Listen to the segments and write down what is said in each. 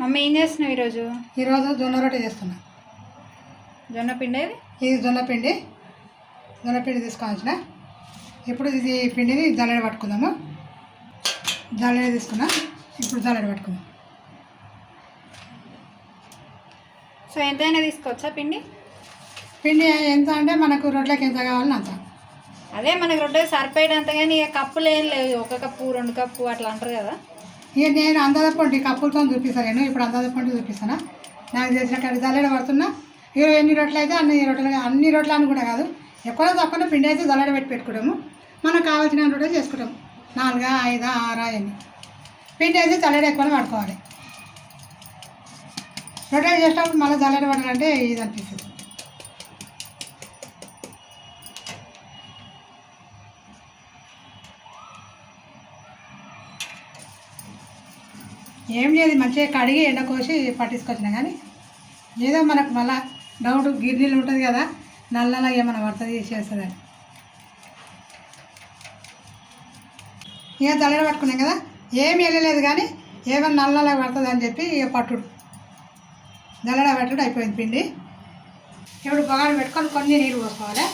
Mummy ఏం చేస్తున్నావు ఈరోజు? ఈరోజు జొన్న రొట్టె చేస్తున్నా. జొన్న పిండి? ఇది జొన్న పిండి. జొన్న పిండి తీసుకోవాల్సిన ఇప్పుడు ఇది పిండిని జల్లెడ పట్టుకుందాము. జల్లెడ తీసుకున్నా. ఇప్పుడు జల్లెడ పట్టుకుందాం. సో ఎంతైనా తీసుకోవచ్చా పిండి? పిండి ఎంత అంటే మనకు రొట్టెలకు ఎంత కావాలని అంత. అదే మనకి రొట్టె సరిపోయేటంత కానీ ఇక కప్పులు ఏం లేవు. ఒక కప్పు రెండు కప్పు అట్లా అంటారు కదా. ఇక నేను అందాజ కప్పులతో చూపిస్తాను నేను. ఇప్పుడు అందాజ చూపిస్తాను? నాకు తెలిసిన కాడ జల్లెడ పడుతున్నా. ఇరవై ఎన్ని రొట్టెలు అయితే అన్ని రొట్టెలు అన్ని రొట్టెలు అని కూడా కాదు. ఎక్కువ తక్కువ పిండి అయితే జల్లెడ పెట్టి పెట్టుకుంటాము. మనకు కావాల్సిన రొట్టెలు చేసుకుంటాము. నాలుగా ఐదా ఆరా ఎన్ని పిండి అయితే జల్లెడ ఎక్కువ పడుకోవాలి. రొట్టెలు చేసేటప్పుడు మళ్ళీ జల్లెడ పడాలంటే ఇది అనిపిస్తుంది. ఏం లేదు మంచిగా కడిగి ఎండ కోసి పట్టించుకొచ్చిన కానీ ఏదో మనకు మళ్ళా డౌట్ గిర్నీళ్ళు ఉంటుంది కదా నల్లలా ఏమైనా పడుతుంది చేస్తుందని. ఇక తలడ పట్టుకున్నాం కదా ఏమి వెళ్ళలేదు కానీ ఏమైనా నల్లలా పడుతుంది అని చెప్పి ఇక పట్టుడు. దల్లడ పట్టుడు అయిపోయింది పిండి. ఇప్పుడు బాగా పెట్టుకొని కొన్ని నీళ్ళు పోసుకోవాలి.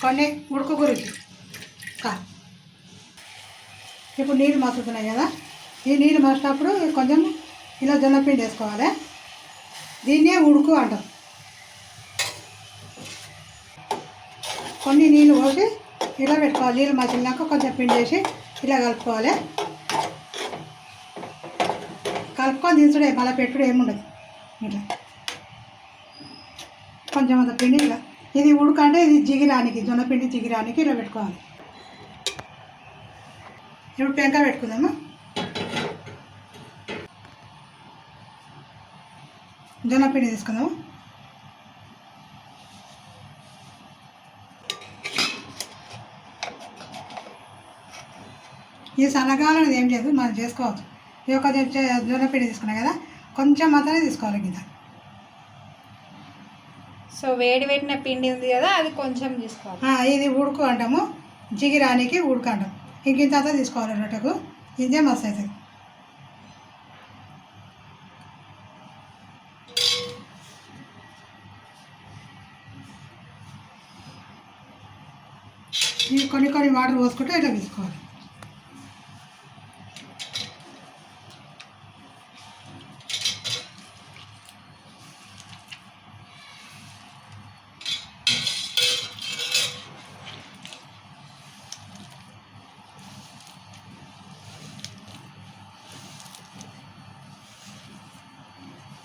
కొన్ని ఉడుకు గురించి. కా. ఇప్పుడు నీళ్ళు మసులుతున్నాయి కదా. ఈ నీళ్ళు మసినప్పుడు కొంచెం ఇలా జొన్నపిండి వేసుకోవాలి. దీన్నే ఉడుకు అంటాం. కొన్ని నీళ్ళు పోసి ఇలా పెట్టుకోవాలి. నీళ్ళు మసిలినాక కొంచెం పిండి వేసి ఇలా కలుపుకోవాలి. కలుపుకొని దించుడే మళ్ళీ పెట్టుడు ఏముండదు. ఇట్లా. కొంచెం అంత పిండి ఇలా. ఇది ఉడకంటే ఇది జిగిరానికి జొన్న పిండి జిగిరానికి ఇలా పెట్టుకోవాలి. ఇప్పుడు పెంక పెట్టుకుందామా? జొన్న పిండి తీసుకుందాము ఈ సన్నగాలం అనేది ఏం లేదు మనం చేసుకోవచ్చు. ఈ యొక్క జొ- జొన్న పిండి తీసుకున్నాం కదా కొంచెం మాత్రమే తీసుకోవాలి కింద సో వేడి పెట్టిన పిండి ఉంది కదా అది కొంచెం తీసుకోవాలి. ఇది ఉడుకు అంటాము. జిగిరానికి ఉడుకు అంటాం. ఇంక ఇంత అంతా తీసుకోవాలి రొట్టెకు ఇదే మస్తు అవుతుంది. ఇవి కొన్ని కొన్ని వాటర్ పోసుకుంటే ఇట్లా తీసుకోవాలి.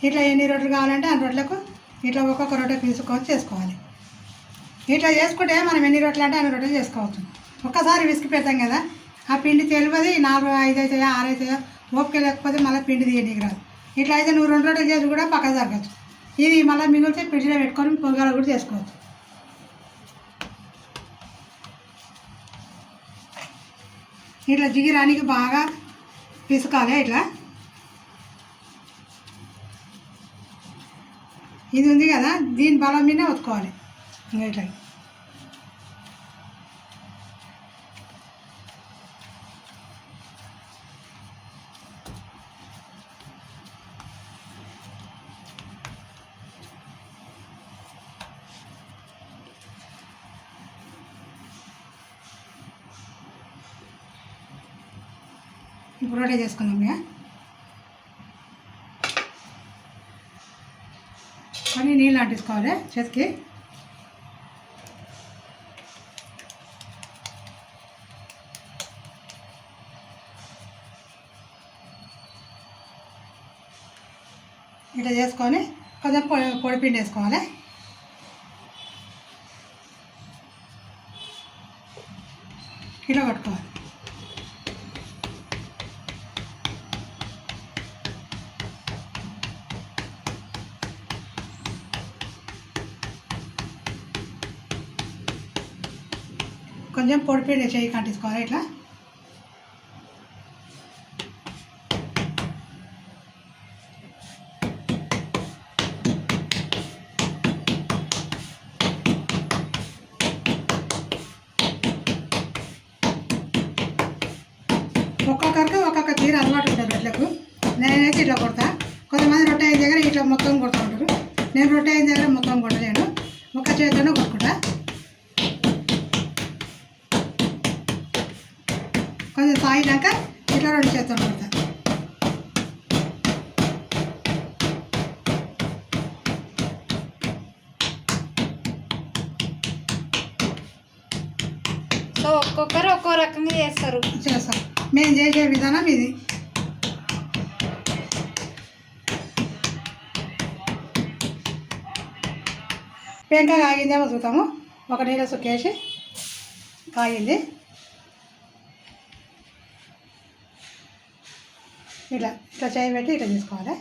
ఇట్లా ఎన్ని రొట్టెలు కావాలంటే అన్ని రొట్టెలకు ఇట్లా ఒక్కొక్క రొట్టె తీసుకొని చేసుకోవాలి. ఇట్లా చేసుకుంటే మనం ఎన్ని రొట్టెలు అంటే అన్ని రొట్టెలు చేసుకోవచ్చు. ఒక్కసారి విసికి పెడతాం కదా ఆ పిండి తెలియదు నాలుగు ఐదు అవుతాయో ఆరు అవుతాయో ఓపిక లేకపోతే మళ్ళీ పిండి తీయడానికి రాదు. ఇట్లా అయితే నువ్వు రెండు రొట్టెలు చేసి కూడా పక్కన జరగచ్చు ఇది మళ్ళీ మిగిలితే ఫ్రిడ్జ్లో పెట్టుకొని పొగలు కూడా చేసుకోవచ్చు. ఇట్లా జిగిరానికి బాగా పిసుకాలి ఇట్లా. ఇది ఉంది కదా దీని బలం మీద ఒత్తుకోవాలి. ఇంకా ఇట్లా ఇప్పుడు రొట్టె చేసుకుందాం ఇక కొన్ని నీళ్ళు అంటించుకోవాలి చేతికి ఇట్లా చేసుకొని కొంచెం పొడి పొడిపిండి వేసుకోవాలి. ఇలా పట్టుకోవాలి. కొంచెం పొడిపిండి చేయి కంటించుకోవాలి ఇట్లా. నేను నేనైతే ఇట్లా కొడతా. కొంతమంది రొట్టె అయిన దగ్గర ఇట్లా మొత్తం కొడతా ఉంటారు. నేను రొట్టె అయిన దగ్గర మొత్తం కొట్టలేను. ఒక చేతితోనే కొట్టుకుంటా. కొంచెం సాగినాక ఇట్లా రెండు చేతులు కొడతా. సో ఒక్కొక్కరు ఒక్కో రకంగా చేస్తారు. చేస్తాం. మేము చేసే విధానం ఇది. పెంక కాగిందేమో చూద్దాము. ఒక నీళ్ళ సుక్కేసి కాగింది. ఇట్లా ఇట్లా చేయి పెట్టి ఇట్లా తీసుకోవాలి.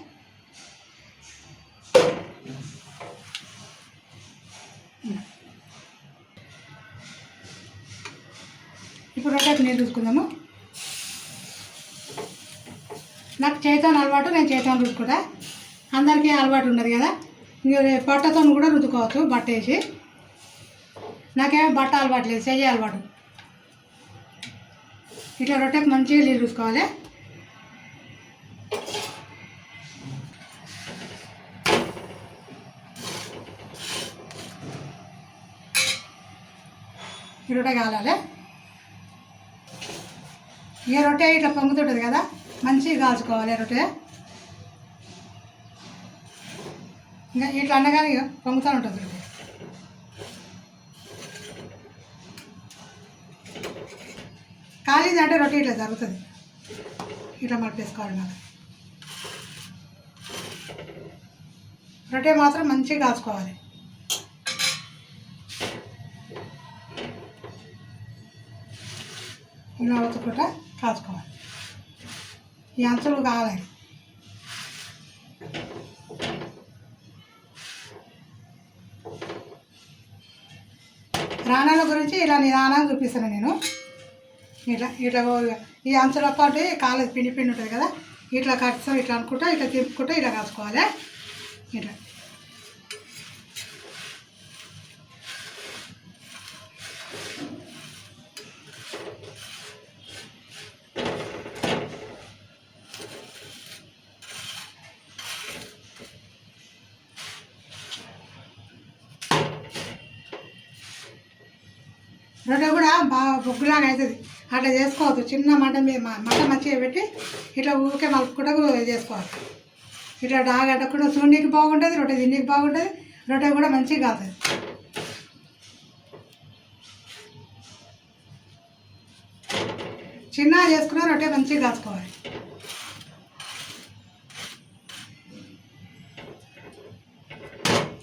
ఇప్పుడు రొట్టెకి నీళ్ళు చూసుకుందాము. నాకు చేతాను అలవాటు నేను చేతాను రుద్దుకుంటా అందరికీ అలవాటు ఉండదు కదా. బట్టతో కూడా రుద్దుకోవచ్చు బట్ట వేసి నాకేమో బట్ట అలవాటు లేదు చెయ్యి అలవాటు. ఇట్లా రొట్టెకి మంచిగా నీళ్ళు చూసుకోవాలి ఈ రొట్టె కాలాలి. ఈ రొట్టె ఇట్లా పొంగుతుంటుంది కదా మంచిగా కాల్చుకోవాలి రొట్టె. ఇంకా ఇట్లా అనగానే ఇక పొంగుతూ ఉంటుంది ఖాళీ అంటే రొట్టె ఇట్లా జరుగుతుంది. ఇట్లా మడిపేసుకోవాలి నాకు రొట్టె మాత్రం మంచిగా కాల్చుకోవాలి. ఇలా ఒత్తుకుంటా కాచుకోవాలి ఈ అంచులు కావాలి. నుంచి ఇలా నిదానంగా చూపిస్తాను నేను. ఇట్లా ఇట్లా ఈ అంచుల పాటు కాలేజ్ పిండి పిండి ఉంటుంది కదా ఇట్లా కట్టాం ఇట్లా అనుకుంటా ఇట్లా తిప్పుకుంటా ఇట్లా కాసుకోవాలి. ఇట్లా. బొగ్గులాగా అవుతుంది అట్లా చేసుకోవద్దు. చిన్న మంట మంట మంచిగా పెట్టి ఇట్లా ఊరికే మలుపుకుంటూ చేసుకోవాలి. ఇట్లా డాగట్టకుండా చూడనీకి బాగుంటుంది రొట్టె తిండికి బాగుంటుంది రొట్టె కూడా మంచిగా కాతుంది. చిన్న చేసుకున్న రొట్టె మంచిగా కాసుకోవాలి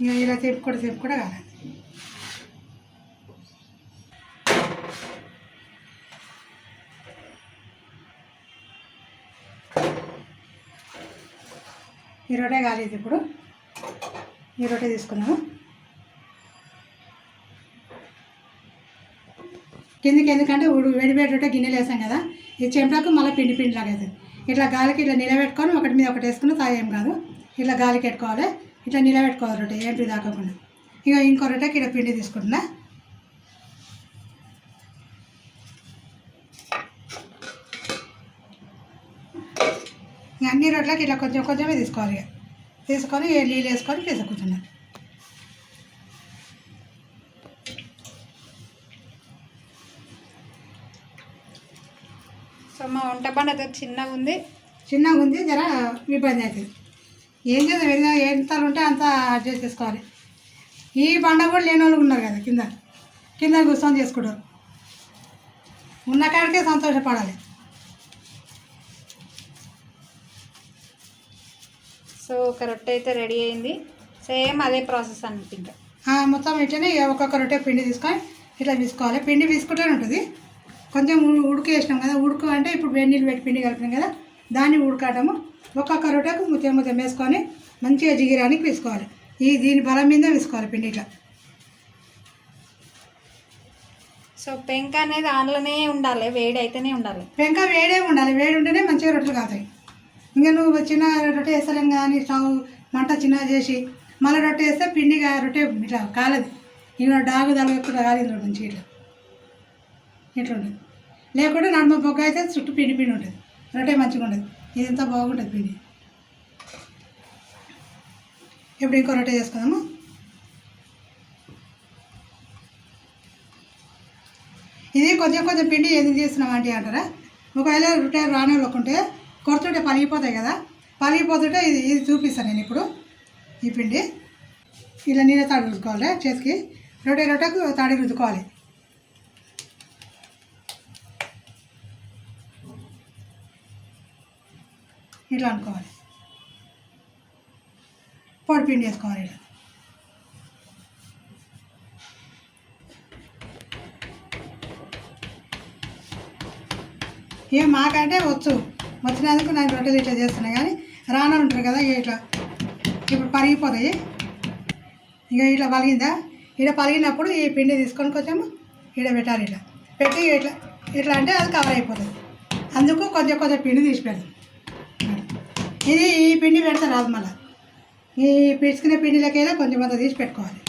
ఇంకా ఇలా చెప్పుకోవడం చెప్పుకోవడం కాదు ఈ రొట్టె కాలేదు ఇప్పుడు. ఈ రొట్టె తీసుకున్నాము కిందకి ఎందుకంటే ఉడు వేడి రొట్టె గిన్నెలు వేసాం కదా ఈ చెంపలకు మళ్ళీ పిండి పిండి లాగేది ఇట్లా గాలికి ఇట్లా నిలబెట్టుకొని ఒకటి మీద ఒకటి వేసుకుని తాగేం కాదు. ఇట్లా గాలికి పెట్టుకోవాలి. ఇట్లా నిలబెట్టుకోవాలి రొట్టె ఏంటి తాకకుండా ఇక ఇంకో రొట్టెకి ఇట్లా పిండి తీసుకుంటున్నా. అన్ని రొట్టెలకి ఇట్లా కొంచెం కొంచెమే తీసుకోవాలి ఇక. తీసుకొని నీళ్ళు వేసుకొని తీసుకుంటున్నాను సో మా వంట అయితే చిన్నగా ఉంది. చిన్నగా ఉంది జర ఇబ్బంది అవుతుంది. ఏం చేద్దాం ఎంత ఉంటే అంత అడ్జస్ట్ చేసుకోవాలి. ఈ బండ కూడా లేని వాళ్ళు ఉన్నారు కదా కింద. కింద కూర్చొని చేసుకుంటారు. ఉన్న కాడికే సంతోషపడాలి. సో ఒక రొట్టె అయితే రెడీ అయింది. సేమ్ అదే ప్రాసెస్ అనుకుంటా ఆ, మొత్తం ఇట్లనే ఒక్కొక్క రొట్టె పిండి తీసుకొని ఇట్లా తీసుకోవాలి. పిండి తీసుకుంటూనే ఉంటుంది. కొంచెం ఉడుకు వేసినాం కదా ఉడుకు అంటే ఇప్పుడు వేడి నీళ్ళు పెట్టి పిండి కలిపినాం కదా దాన్ని ఉడకటము. ఒక్కొక్క రొట్టెకు ముత్యం ముత్యం వేసుకొని మంచిగా జిగిరానికి వేసుకోవాలి. ఈ దీని బలం మీద వేసుకోవాలి పిండి ఇట్లా. సో పెంక అనేది ఆన్లోనే ఉండాలి వేడి అయితేనే ఉండాలి. పెంక వేడే ఉండాలి. వేడి ఉంటేనే మంచిగా రొట్టెలు కాతాయి. ఇంకా నువ్వు చిన్న రొట్టె వేసలేం కానీ స్టవ్ మంట చిన్నగా చేసి మళ్ళీ రొట్టె వేస్తే పిండి రొట్టె ఇట్లా కాలేదు. ఇంకా డాగు తలగకుండా కాలింది నుంచి ఇట్లా. ఇట్లా ఉంటుంది లేకుంటే నడుమ బొగ్గ అయితే చుట్టూ పిండి పిండి ఉంటుంది. రొట్టె మంచిగా ఉంటుంది ఇదంతా బాగుంటుంది పిండి. ఇప్పుడు ఇంకో రొట్టె చేసుకుందాము? ఇది కొంచెం కొంచెం పిండి ఎందుకు చేస్తున్నాం అంటే అంటారా? ఒకవేళ రొట్టె రానివ్వకుంటే కొడుతుంటే పలిగిపోతాయి కదా. పలిగిపోతుంటే ఇది ఇది చూపిస్తాను నేను ఇప్పుడు. ఈ పిండి. ఇలా నీళ్ళ తాడు రుద్దుకోవాలి చేతికి. రొట్టె రొట్టెకు తాడి రుద్దుకోవాలి. ఇట్లా అనుకోవాలి. పొడి పిండి వేసుకోవాలి ఇలా. ఏ మాకంటే వచ్చు. వచ్చినందుకు నేను రొట్టెలు ఇట్లా చేస్తున్నా కానీ రాన ఉంటారు కదా ఇట్లా ఇప్పుడు పరిగిపోతాయి ఇక ఇట్లా పలిగిందా ఇట్లా పలిగినప్పుడు ఈ పిండి తీసుకొని కొంచెం ఇట్లా పెట్టాలి ఇట్లా. పెట్టి ఇట్లా ఇట్లా అంటే అది కవర్ అయిపోతుంది. అందుకు కొంచెం కొంచెం పిండి తీసి పెడతాం ఇది ఈ పిండి పెడతా రాదు మళ్ళీ. ఈ పిసుకునే పిండిలకైనా కొంచెం అంత తీసి పెట్టుకోవాలి.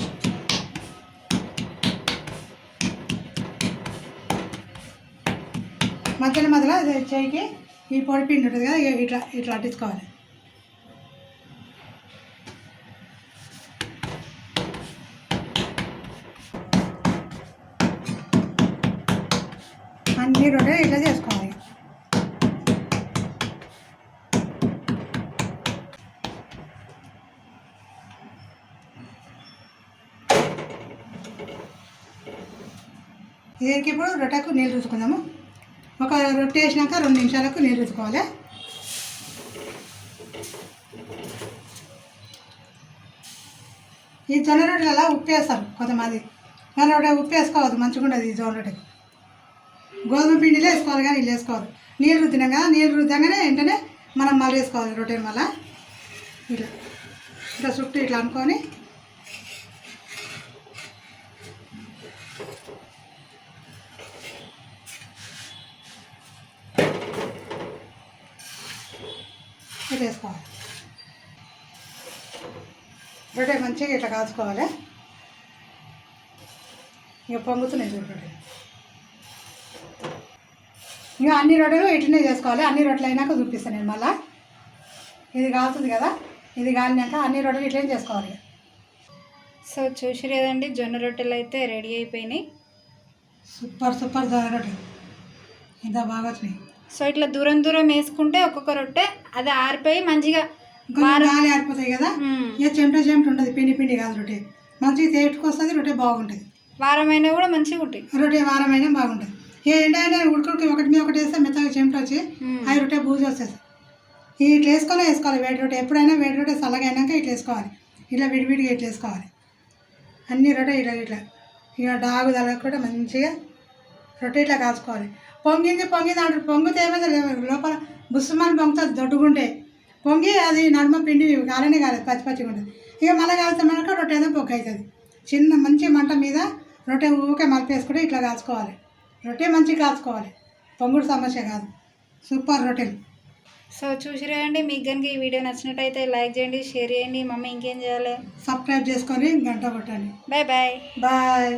మధ్యలో మధ్యలో చేయికి ఈ పొడి పిండి ఉంటుంది కదా ఇట్లా ఇట్లా అట్టించుకోవాలి అన్ని రెండు ఇట్లా చేసుకోవాలి. దీనికి ఇప్పుడు రొట్టెకు నీళ్ళు చూసుకుందాము. ఒక రొట్టె వేసినాక రెండు నిమిషాలకు నీళ్ళు చూసుకోవాలి ఈ జొన్న రొట్టెలలో ఉప్పు వేస్తారు కొంతమంది. జొన్న రొట్టె ఉప్పు వేసుకోవద్దు మంచిగా ఉండదు ఈ జొన్న రొట్టెకి గోధుమ పిండిలో వేసుకోవాలి కానీ ఇల్లు వేసుకోవద్దు. నీళ్ళు రుద్దినాం కదా నీళ్ళు రుద్దగానే వెంటనే మనం మళ్ళీ వేసుకోవాలి రొట్టెని మళ్ళీ. ఇట్లా. ఇట్లా చుట్టూ ఇట్లా అనుకొని ఇట్లా వేసుకోవాలి. రొట్టె మంచిగా ఇట్లా కాల్చుకోవాలి. ఇక పొంగుతున్నాయి చూడు రొట్టె ఇంకా అన్ని రొట్టెలు ఇట్లనే చేసుకోవాలి. అన్ని రొట్టెలు అయినాక చూపిస్తాను నేను మళ్ళా. ఇది కాలుతుంది కదా ఇది కాలినాక అన్ని రొట్టెలు ఇట్లనే చేసుకోవాలి. సో చూసి కదండి జొన్న రొట్టెలు అయితే రెడీ అయిపోయినాయి. సూపర్ సూపర్ జొన్న రొట్టెలు. ఇంత బాగా వచ్చినాయి. సో ఇట్లా దూరం దూరం వేసుకుంటే ఒక్కొక్క రొట్టె అది ఆరిపోయి మంచిగా గాలి ఆరిపోతాయి కదా. ఇక చెమట చెమట ఉంటుంది పిండి పిండి కాదు రొట్టె. మంచిగా తేటుకొస్తుంది రొట్టె బాగుంటుంది. వారమైనా కూడా మంచిగా ఉంటాయి. రొట్టె వారమైనా బాగుంటుంది. ఏ ఎండైనా ఉడుకుడికి ఒకటి మీద ఒకటి వేస్తే మెత్తగా చెమట వచ్చి. అవి రొట్టె బూజు వస్తుంది. ఇట్లా వేసుకొని వేసుకోవాలి వేడి రొట్టె. ఎప్పుడైనా వేడి రొట్టె చల్లగా అయినాక ఇట్లా వేసుకోవాలి. ఇట్లా విడివిడిగా ఇట్లా వేసుకోవాలి. అన్ని రొట్టె ఇట్లా ఇట్లా. ఇక డాగు తలగకుండా మంచిగా రొట్టె ఇట్లా కాల్చుకోవాలి. పొంగింది పొంగింది అంటారు. పొంగితే ఏమైంది లోపల బుస్సుమని పొంగుతుంది దొడ్డుగుంటే పొంగి అది నడుమ పిండి కాలనే కాలేదు పచ్చి పచ్చిగా ఉంటుంది. ఇక మళ్ళీ కాలితే మనకు రొట్టె ఏదో పొగ్గ అవుతుంది చిన్న మంచి మంట మీద రొట్టె ఊకే మలిపేసుకుంటే ఇట్లా కాల్చుకోవాలి. రొట్టె మంచిగా కాల్చుకోవాలి. పొంగుడు సమస్య కాదు. సూపర్ రొట్టెలు. సో చూసి కదండి మీకు కనుక ఈ వీడియో నచ్చినట్టయితే లైక్ చేయండి షేర్ చేయండి. మమ్మీ ఇంకేం చేయాలి? సబ్స్క్రైబ్ చేసుకొని గంట కొట్టండి. Bye bye. బాయ్.